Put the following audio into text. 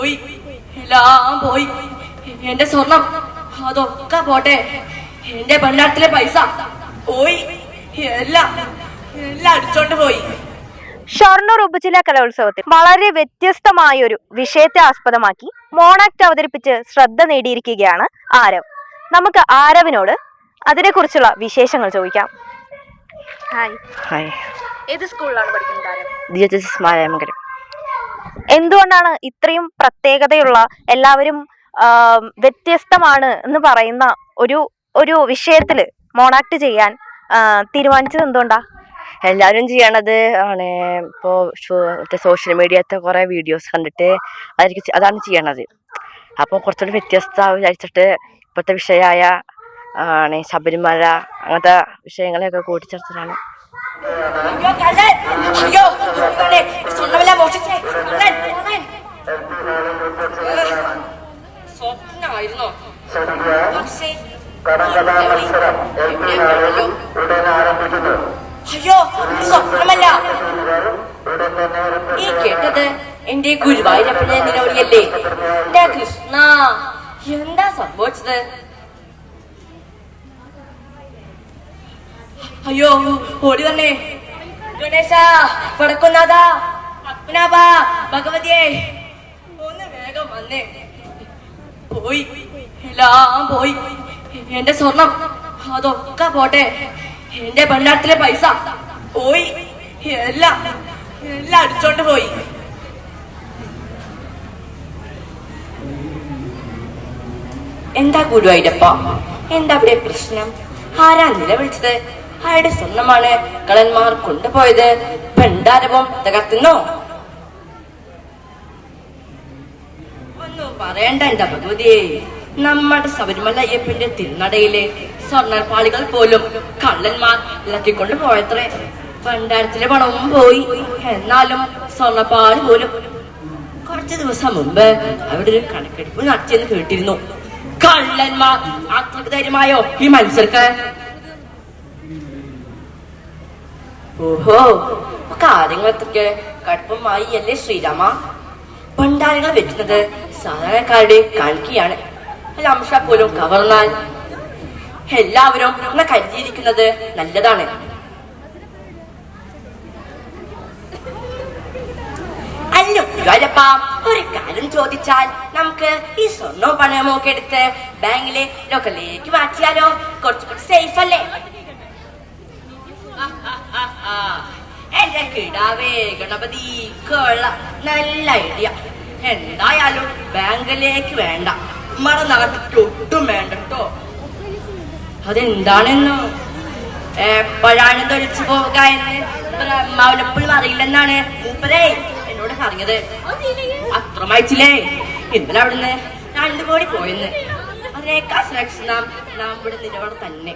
പോയി. എല്ലാം പോയി. എന്റെ സ്വർണം അതൊക്കെ പോട്ടെ. എന്റെ ഭണ്ഡാരത്തിലെ പൈസ പോയി. എല്ലാം എല്ലാം അടിച്ചോണ്ട് പോയി. ഷൊർണൂർ ഉപജില്ലാ കലോത്സവത്തിൽ വളരെ വ്യത്യസ്തമായ ഒരു വിഷയത്തെ ആസ്പദമാക്കി മോണാക്ട് അവതരിപ്പിച്ച് ശ്രദ്ധ നേടിയിരിക്കുകയാണ് ആരവ്. നമുക്ക് ആരവിനോട് അതിനെക്കുറിച്ചുള്ള വിശേഷങ്ങൾ ചോദിക്കാം. ഹായ് ഹായ് ഏത് സ്കൂളിലാണ് പഠിക്കുന്നത് ആരവ്? എന്തുകൊണ്ടാണ് ഇത്രയും പ്രത്യേകതയുള്ള എല്ലാവരും വ്യത്യസ്തമാണ് എന്ന് പറയുന്ന ഒരു ഒരു വിഷയത്തിൽ മോണാക്ട് ചെയ്യാൻ തീരുമാനിച്ചത് എന്തുകൊണ്ടാ എല്ലാവരും ചെയ്യണത് ആണ് ഇപ്പോൾ സോഷ്യൽ മീഡിയത്തെ കുറേ വീഡിയോസ് കണ്ടിട്ട് അതായിരിക്കും അതാണ് ചെയ്യണത് അപ്പോൾ കുറച്ചുകൂടി വ്യത്യസ്ത വിചാരിച്ചിട്ട് ഇപ്പോഴത്തെ വിഷയമായ ആണ് ശബരിമല അങ്ങനത്തെ വിഷയങ്ങളെയൊക്കെ കൂട്ടിച്ചേർത്തിട്ടാണ് സ്വപ്നമായിരുന്നോ പക്ഷേ? അയ്യോ സ്വപ്നമല്ല. ഈ കേട്ടത് എന്റെ ഗുരുവായൂരപ്പനെ നിലവിളിയല്ലേ? എന്റെ കൃഷ്ണ എന്താ സംഭവിച്ചത്? അയ്യോ ഓടി തന്നെ ഗണേശ വടക്കുന്നാഥ പത്മനാഭ ഭഗവതിയെ. ഒന്ന് വേഗം വന്നേ. പോയി. എല്ലാം പോയി. എന്റെ സ്വർണം അതൊക്കെ പോട്ടെ. എന്റെ ഭണ്ഡാരത്തിലെ പൈസ പോയി. എല്ലാം എല്ലാം അടിച്ചോണ്ട് പോയി. എന്താ ഗുരുവായൂരപ്പ എന്താ അവിടെ പ്രശ്നം? ആരാ നിലവിളിച്ചത് അയാളുടെ സ്വർണമാണ്? കളന്മാർ കൊണ്ടുപോയത്? ഭണ്ഡാരവും തകർത്തുന്നോ ഒന്നും പറയണ്ട എന്റെ ഭഗവതിയെ. നമ്മുടെ ശബരിമല അയ്യപ്പന്റെ തിരുനടയിലെ സ്വർണപ്പാളികൾ പോലും കള്ളന്മാർ ഇളക്കിക്കൊണ്ട് പോയത്രേ. ഭണ്ഡാരത്തിലെ പണവും പോയി. എന്നാലും സ്വർണപ്പാളി പോലും കുറച്ച് ദിവസം മുമ്പ് അവിടെ ഒരു കണക്കെടുപ്പ് നടത്തിയെന്ന് കേട്ടിരുന്നു. കള്ളന്മാർ അത്രയ്ക്ക് ധൈര്യമായോ ഈ മനുഷ്യർക്ക് ഓഹോ കാര്യങ്ങൾ അത്രയ്ക്ക് കടുപ്പമായി അല്ലേ ശ്രീരാമ? ഭണ്ഡാരങ്ങൾ വെക്കുന്നത് സാധാരണക്കാരുടെ കളിക്കുകയാണ് അംഷ പോലും കവർന്നാൽ. എല്ലാവരും നമ്മളെ കരുതിയിരിക്കുന്നത് നല്ലതാണ്. ഒരു കാര്യം ചോദിച്ചാൽ നമുക്ക് ഈ സ്വർണവും പണയമോ ഒക്കെ എടുത്ത് ബാങ്കിലെ ലോക്കലിലേക്ക് മാറ്റിയാലോ? കുറച്ചുകൂടി സേഫ് അല്ലേ? എന്റെ കിടാവേ ഗണപതി കൊള്ള നല്ല ഐഡിയ എന്തായാലും ബാങ്കിലേക്ക് വേണ്ട. നമ്മുടെ നാട്ടിൽ ഒട്ടും വേണ്ട കേട്ടോ അതെന്താണെന്നോ? എപ്പോഴാണ് തൊഴിച്ചു പോവുക എന്ന് അമ്മാവിനെപ്പോഴും അറിയില്ലെന്നാണ് മൂപ്പരേ എന്നോട് പറഞ്ഞത്. അത്ര വായിച്ചില്ലേ ഇന്നലെ അവിടുന്ന് രണ്ടു കോടി പോയെന്ന്. അതിനേക്കാൾ സുരക്ഷിതം നാം ഇവിടെ നിലവിടെ തന്നെ.